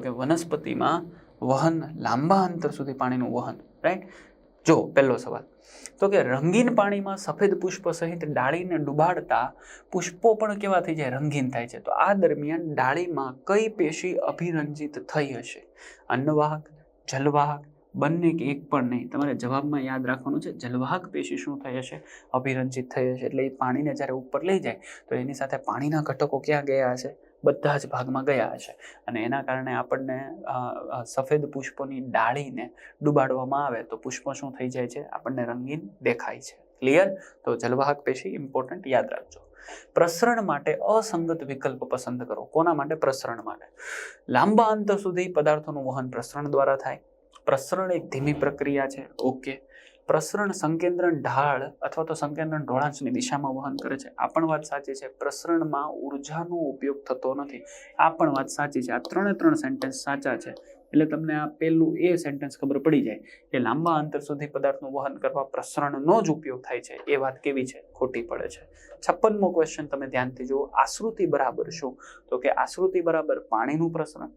કે વનસ્પતિમાં વહન લાંબા અંતર સુધી પાણીનું વહન રાઈટ જો, પહેલો સવાલ. તો કે રંગીન પાણીમાં સફેદ પુષ્પ સહિત ડાળીને ડુબાડતા પુષ્પો પણ કેવા થઈ જાય? રંગીન થાય છે. તો આ દરમિયાન ડાળીમાં કઈ પેશી અભિરંજિત થઈ હશે? અન્નવાહક, જલવાહક, બંને કે એક પણ નહીં? તમારે જવાબમાં યાદ રાખવાનું છે, જલવાહક પેશી શું થઈ હશે? અભિરંજિત થઈ હશે. એટલે એ પાણીને જ્યારે ઉપર લઈ જાય, તો એની સાથે પાણીના ઘટકો ક્યાં ગયા હશે? બધા જ ભાગમાં ગયા હશે અને એના કારણે આપણને સફેદ પુષ્પોની ડાળીને ડુબાડવામાં આવે તો પુષ્પો શું થઈ જાય છે? આપણને રંગીન દેખાય છે. ક્લિયર તો જલવાહક પેશી ઇમ્પોર્ટન્ટ યાદ રાખજો. પ્રસરણ માટે અસંગત વિકલ્પ પસંદ કરો. કોના માટે? પ્રસરણ માટે. લાંબા અંતર સુધી પદાર્થોનું વહન પ્રસરણ દ્વારા થાય. પ્રસરણ એક ધીમી પ્રક્રિયા છે. ઓકે પ્રસરણ સંકેન્દ્રણ ઢાળ અથવા તો સંકેન્દ્રણ ઢોળાંશની દિશામાં વહન કરે છે. આ પણ વાત સાચી છે. પ્રસરણમાં ઉર્જાનો ઉપયોગ થતો નથી. આ પણ વાત સાચી છે. આ ત્રણે ત્રણ સેન્ટેન્સ સાચા છે. એટલે તમને આ પહેલું એ સેન્ટેન્સ ખબર પડી જાય કે લાંબા અંતર સુધી પદાર્થનું વહન કરવા પ્રસરણનો જ ઉપયોગ થાય છે. એ વાત કેવી છે? ખોટી પડે છે. છપ્પનમો ક્વેશ્ચન તમે ધ્યાનથી જુઓ. આશ્રુતિ બરાબર શું? તો કે આશ્રુતિ બરાબર પાણીનું પ્રસરણ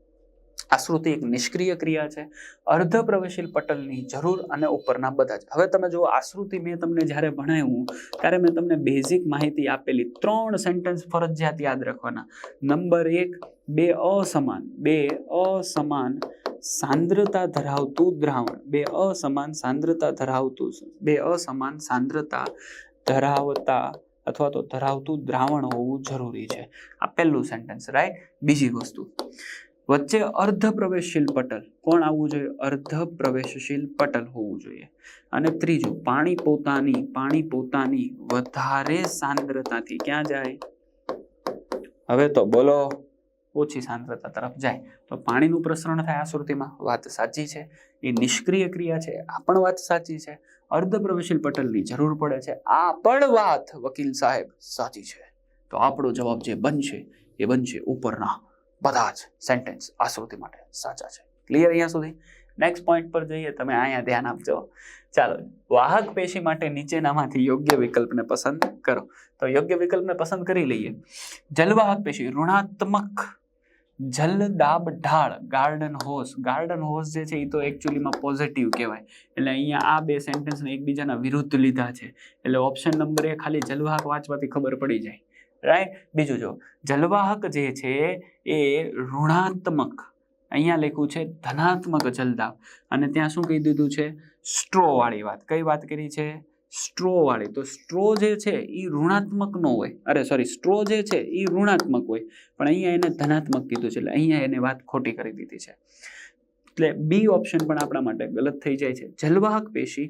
આશ્રુતિ એક નિષ્ક્રિય ક્રિયા છે. અર્ધ પ્રવેશીલ પટલની જરૂર અને ઉપરના બધા જ. હવે તમે જો આશ્રુતિ મેં તમને જ્યારે ભણાવ્યું, ત્યારે મેં તમને બેઝિક માહિતી આપેલી ત્રણ સેન્ટેન્સ ફરજિયાત યાદ રાખવાના. નંબર એક, બે અસમાન બે અસમાન સાંદ્રતા ધરાવતું દ્રાવણ. બે અસમાન સાંદ્રતા ધરાવતું બે અસમાન સાંદ્રતા ધરાવતા અથવા તો ધરાવતું દ્રાવણ હોવું જરૂરી છે. આ પહેલું સેન્ટેન્સ રાઈટ બીજી વસ્તુ. વચ્ચે અર્ધ પ્રવેશશીલ પટલ. કોણ આવવું જોઈએ? અર્ધ પ્રવેશશીલ પટલ હોવું જોઈએ. અને ત્રીજું, પાણી પોતાની પાણી પોતાની વધારે સાંદ્રતાથી ક્યાં જાય? હવે તો બોલો, ઓછી સાંદ્રતા તરફ જાય. તો પાણીનું પ્રસરણ થાય આશ્રુતિમાં વાત સાચી છે. એ નિષ્ક્રિય ક્રિયા છે. આ પણ વાત સાચી છે. અર્ધ પ્રવેશીલ પટલની જરૂર પડે છે. આ પણ વાત વકીલ સાહેબ સાચી છે. તો આપણો જવાબ જે બનશે, એ બનશે ઉપરના બધા જ સેન્ટેન્સ આશ્રુતિ માટે સાચા છે. ક્લિયર અહીંયા સુધી? નેક્સ્ટ પોઈન્ટ પર જઈએ, તમે અહીંયા ધ્યાન આપજો. ચાલો, વાહક પેશી માટે નીચેનામાંથી યોગ્ય વિકલ્પને પસંદ કરો. તો યોગ્ય વિકલ્પને પસંદ કરી લઈએ. જલવાહક પેશી, ઋણાત્મક જલદાબ ઢાળ ગાર્ડન હોસ ગાર્ડન હોસ જે છે એ તો એકચ્યુઅલીમાં પોઝિટિવ કહેવાય. એટલે અહીંયા આ બે સેન્ટેન્સને એકબીજાના વિરુદ્ધ લીધા છે. એટલે ઓપ્શન નંબર એ ખાલી જલવાહક વાંચવાથી ખબર પડી જાય. રાઈટ બીજું જો, જલવાહક જે છે એ ઋણાત્મક. અહીંયા લખ્યું છે ધનાત્મક જલદાબ અને ત્યાં શું કહી દીધું છે? સ્ટ્રો વાળી વાત. કઈ વાત કરી છે? સ્ટ્રો વાળી. તો સ્ટ્રો જે છે એ ઋણાત્મક નો હોય. અરે સોરી સ્ટ્રો જે છે એ ઋણાત્મક હોય. પણ અહીંયા એને ધનાત્મક કીધું છે. એટલે અહીંયા એને વાત ખોટી કરી દીધી છે. એટલે બી ઓપ્શન પણ આપણા માટે ગલત થઈ જાય છે. જલવાહક પેશી,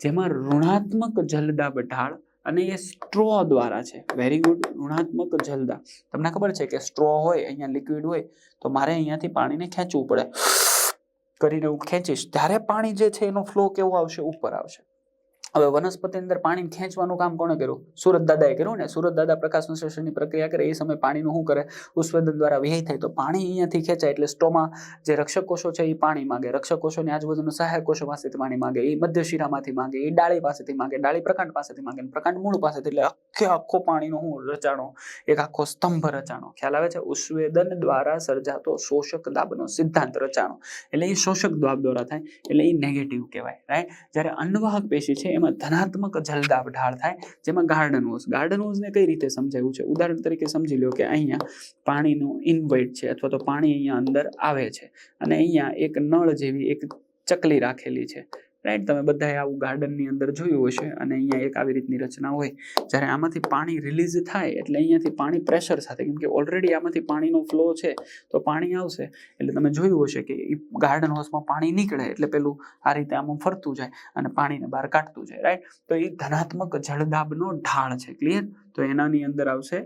જેમાં ઋણાત્મક જલદાબ ઢાળ અને એ સ્ટ્રો દ્વારા છે. વેરી ગુડ ઋણાત્મક જલદા. તમને ખબર છે કે સ્ટ્રો હોય, અહીંયા લિક્વિડ હોય, તો મારે અહીંયાથી પાણીને ખેંચવું પડે. કરીને હું ખેંચીશ. ત્યારે પાણી જે છે એનો ફ્લો કેવો આવશે? ઉપર આવશે. હવે વનસ્પતિ અંદર પાણી ખેંચવાનું કામ કોણે કર્યું? સુરત દાદાએ કર્યું ને સુરત દાદા પ્રકાશ સંશ્લેષણની પ્રક્રિયા કરે, એ સમયે પાણીનું શું કરે? ઉત્સવેદન દ્વારા વ્યય થાય તો પાણી અહીંયાથી ખેંચાય, એટલે સ્ટોમાં જે રક્ષક કોષો છે એ પાણી માંગે. રક્ષક કોષોની આજુબાજુના સહાયક કોષો પાસેથી પાણી માંગે, એ મધ્ય શિરામાંથી માંગે, એ ડાળી પાસેથી માંગે, ડાળી પ્રકાંડ પાસેથી માંગે પ્રકાંડ મૂળ પાસેથી, એટલે આખે આખો પાણીનો હું રચાણો, એક આખો સ્તંભ રચાણો. ખ્યાલ આવે છે? ઉત્સવેદન દ્વારા સર્જાતો શોષક દાબનો સિદ્ધાંત રચાણો. એટલે એ શોષક દાબ દ્વારા થાય, એટલે એ નેગેટિવ કહેવાય રાઈટ જ્યારે અન્નવાહક પેશી છે એમાં ધનાત્મક જલદાબ ઢાળ થાય, જેમાં ગાર્ડન હોઝ ગાર્ડન હોઝને કઈ રીતે સમજાવ્યું છે? ઉદાહરણ તરીકે સમજી લો કે અહીંયા પાણીનું ઇનવાઇટ છે અથવા તો પાણી અહીંયા અંદર આવે છે અને અહીંયા એક નળ જેવી એક ચકલી રાખેલી છે. રાઈટ તમે બધાએ આવું ગાર્ડનની અંદર જોયું હશે અને અહીંયા એક આવી રીતની રચના હોય. જ્યારે આમાંથી પાણી રિલીઝ થાય, એટલે અહીંયાથી પાણી પ્રેશર સાથે, કેમ કે ઓલરેડી આમાંથી પાણીનો ફ્લો છે, તો પાણી આવશે. એટલે તમે જોયું હશે કે એ ગાર્ડન હાઉસમાં પાણી નીકળે, એટલે પેલું આ રીતે આમ ફરતું જાય અને પાણીને બહાર કાઢતું જાય રાઈટ તો એ ધનાત્મક જળદાબનો ઢાળ છે ક્લિયર તો એનાની અંદર આવશે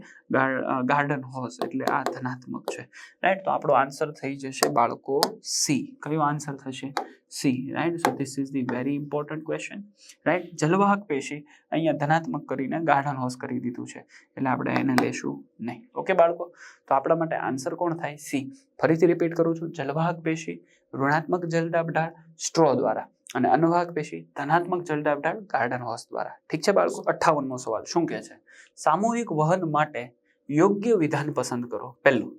ગાર્ડન હોસ એટલે આ ધનાત્મક છે રાઈટ તો આપણો આન્સર થઈ જશે બાળકો સી કયો આન્સર થશે? C right so this is the very important question right જલવાહક પેશી અહીંયા ધનાત્મક કરીને ગાર્ડન હોસ કરી દીધું છે, એટલે આપણે એને લેશું નહીં. ઓકે બાળકો? તો આપણા માટે આન્સર કોણ થાય? સી. ફરીથી રિપીટ કરું છું. જલવાહક પેશી, ઋણાત્મક જલદાબ ઢાળ સ્ટ્રો દ્વારા. અને અનુવાહક પેશી, ધનાત્મક જલદાબ ઢાળ ગાર્ડન હોસ દ્વારા. ઠીક છે, બાળકો? અઠ્ઠાવનમો સવાલ. શું કહે છે? સામૂહિક વહન માટે યોગ્ય વિધાન પસંદ કરો. પહેલું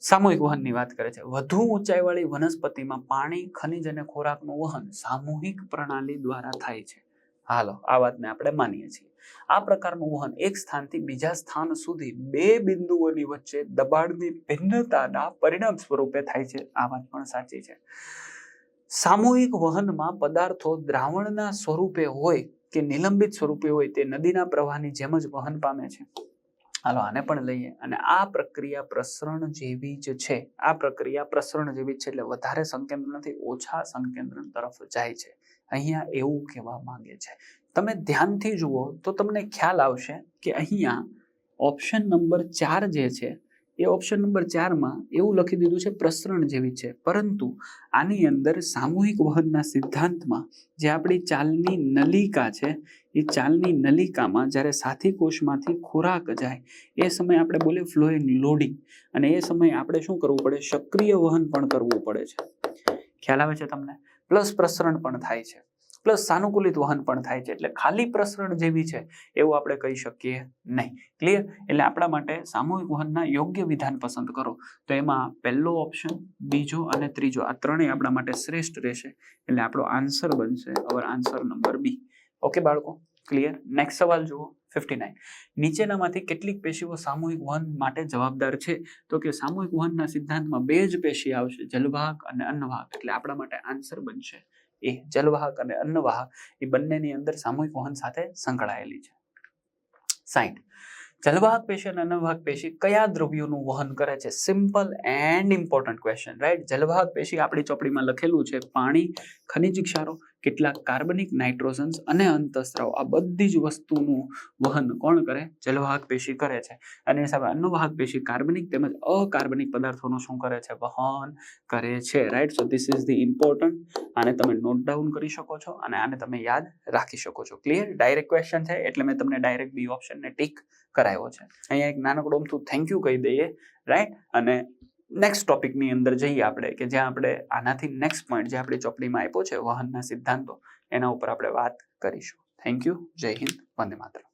સામૂહિક વહનની વાત કરે છે. વધુ ઊંચાઈવાળી વનસ્પતિમાં પાણી, ખનિજ અને ખોરાકનું વહન સામૂહિક પ્રણાલી દ્વારા થાય છે. હાલો, આ વાતને આપણે માનીએ છીએ. આ પ્રકારનું વહન એક સ્થાનથી બીજા સ્થાન સુધી બે બિંદુઓની વચ્ચે દબાણની ભિન્નતાના પરિણામ સ્વરૂપે થાય છે. આ વાત પણ સાચી છે. સામૂહિક વહનમાં પદાર્થો દ્રાવણના સ્વરૂપે હોય કે નિલંબિત સ્વરૂપે હોય તે નદીના પ્રવાહની જેમ જ વહન પામે છે. હાલો, આને પણ લઈએ. અને આ પ્રક્રિયા પ્રસરણ જેવી જ છે. આ પ્રક્રિયા પ્રસરણ જેવી છે એટલે વધારે સંકેન્દ્રથી ઓછા સંકેન્દ્રણ તરફ જાય છે. અહીંયા એવું કહેવા માંગે છે. તમે ધ્યાનથી જુઓ તો તમને ખ્યાલ આવશે કે અહીંયા ઓપ્શન નંબર ચાર જે છે એ ઓપ્શન નંબર ચારમાં એવું લખી દીધું છે પ્રસરણ જેવી છે. પરંતુ આની અંદર સામૂહિક વહનના સિદ્ધાંતમાં જે આપણી ચાલની નલિકા છે, એ ચાલની નલિકામાં જ્યારે સાથી કોષમાંથી ખોરાક જાય, એ સમયે આપણે બોલીએ ફ્લોઈંગ લોડિંગ અને એ સમયે આપણે શું કરવું પડે? સક્રિય વહન પણ કરવું પડે છે. ખ્યાલ આવે છે તમને? પ્લસ પ્રસરણ પણ થાય છે. પ્લસ સાનુકૂલિત વહન પણ થાય છે. એટલે ખાલી પ્રસરણ જેવી છે એવું આપણે કહી શકીએ નહીં. ક્લિયર એટલે આપણા માટે સામૂહિક વહનના યોગ્ય વિધાન પસંદ કરો. તો એમાં પહેલો ઓપ્શન બીજો અને ત્રીજો, આ ત્રણેય આપણા માટે શ્રેષ્ઠ રહેશે. એટલે આપણો આન્સર બનશે our answer number B okay બાળકો? ક્લિયર નેક્સ્ટ સવાલ જુઓ. ફિફ્ટી નાઇન નીચેનામાંથી કેટલીક પેશીઓ સામૂહિક વહન માટે જવાબદાર છે? તો કે સામૂહિક વહનના સિદ્ધાંતમાં બે જ પેશી આવશે, જલભાગ અને અન્નભાગ. એટલે આપણા માટે આન્સર બનશે એ જલવાહક અને અન્નવાહક એ બંનેની અંદર સામૂહિક વહન સાથે સંકળાયેલી છે. સાઈઠ. જલવાહક પેશી અને અન્નવાહક પેશી કયા દ્રવ્યોનું વહન કરે છે? Simple and important question right જલવાહક પેશી આપણી ચોપડીમાં લખેલું છે, પાણી, ખનિજ ક્ષારો કેટલાક કાર્બનિક નાઇટ્રોજન્સ અને અંતસ્ત્રાવ, આ બધી જ વસ્તુનું વહન કોણ કરે? જલવાહક પેશી કરે છે. અને સામે અન્નવાહક પેશી કાર્બનિક તેમજ અકાર્બનિક પદાર્થોનું શું કરે છે? વહન કરે છે. Right so this is the important આને તમે નોટ ડાઉન કરી શકો છો અને આને તમે યાદ રાખી શકો છો. ક્લિયર ડાયરેક્ટ ક્વેશ્ચન છે, એટલે મેં તમને ડાયરેક્ટ બી ઓપ્શનને ટીક કરાવ્યો છે. અહીંયા એક નાનકડો અમથું થેન્ક યુ કહી દઈએ. રાઈટ અને નેક્સ્ટ ટોપિકની અંદર જઈએ આપણે, કે જ્યાં આપણે આનાથી નેક્સ્ટ પોઈન્ટ જે આપણી ચોપડીમાં આપ્યો છે, વહનના સિદ્ધાંતો, એના ઉપર આપણે વાત કરીશું. થેન્ક યુ જય હિન્દ. વંદે માતરમ.